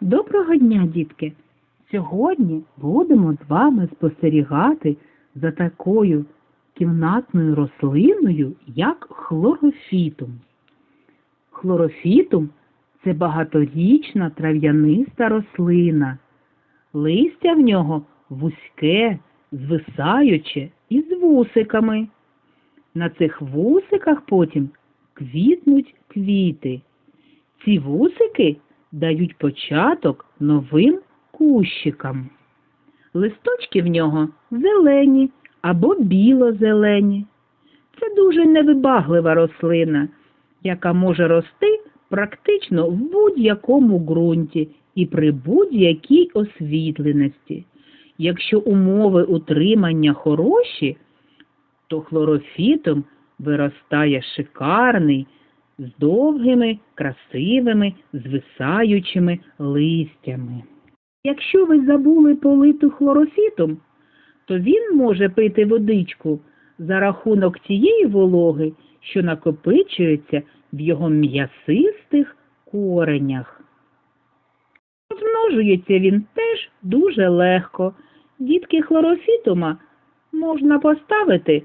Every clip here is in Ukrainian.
Доброго дня, дітки! Сьогодні будемо з вами спостерігати за такою кімнатною рослиною, як хлорофітум. Хлорофітум це багаторічна трав'яниста рослина. Листя в нього вузьке, звисаюче і з вусиками. На цих вусиках потім квітнуть квіти. Ці вусики дають початок новим кущикам. Листочки в нього зелені або біло-зелені. Це дуже невибаглива рослина, яка може рости практично в будь-якому ґрунті і при будь-якій освітленості. Якщо умови утримання хороші, то хлорофітом виростає шикарний, з довгими, красивими, звисаючими листями. Якщо ви забули политу хлорофітом, то він може пити водичку за рахунок тієї вологи, що накопичується в його м'ясистих коренях. Розмножується він теж дуже легко. Дітки хлорофітума можна поставити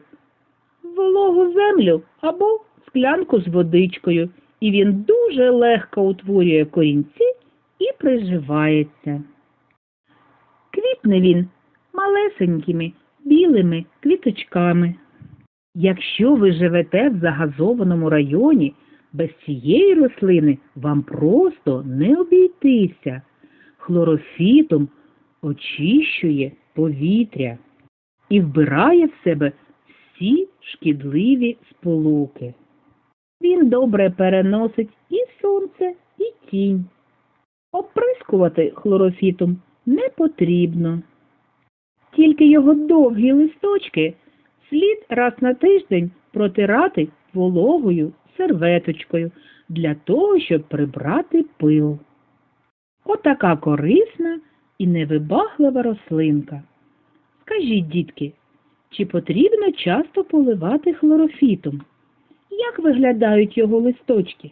в вологу землю або склянку з водичкою, і він дуже легко утворює корінці і приживається. Квітне він малесенькими білими квіточками. Якщо ви живете в загазованому районі, без цієї рослини вам просто не обійтися. Хлорофітом очищує повітря і вбирає в себе всі шкідливі сполуки. Він добре переносить і сонце, і тінь. Оприскувати хлорофітом не потрібно. Тільки його довгі листочки слід раз на тиждень протирати вологою серветочкою для того, щоб прибрати пил. Отака корисна і невибаглива рослинка. Скажіть, дітки, чи потрібно часто поливати хлорофітом? Як виглядають його листочки?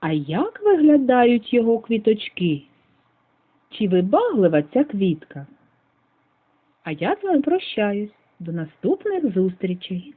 А як виглядають його квіточки? Чи вибаглива ця квітка? А я з вами прощаюсь. До наступних зустрічей.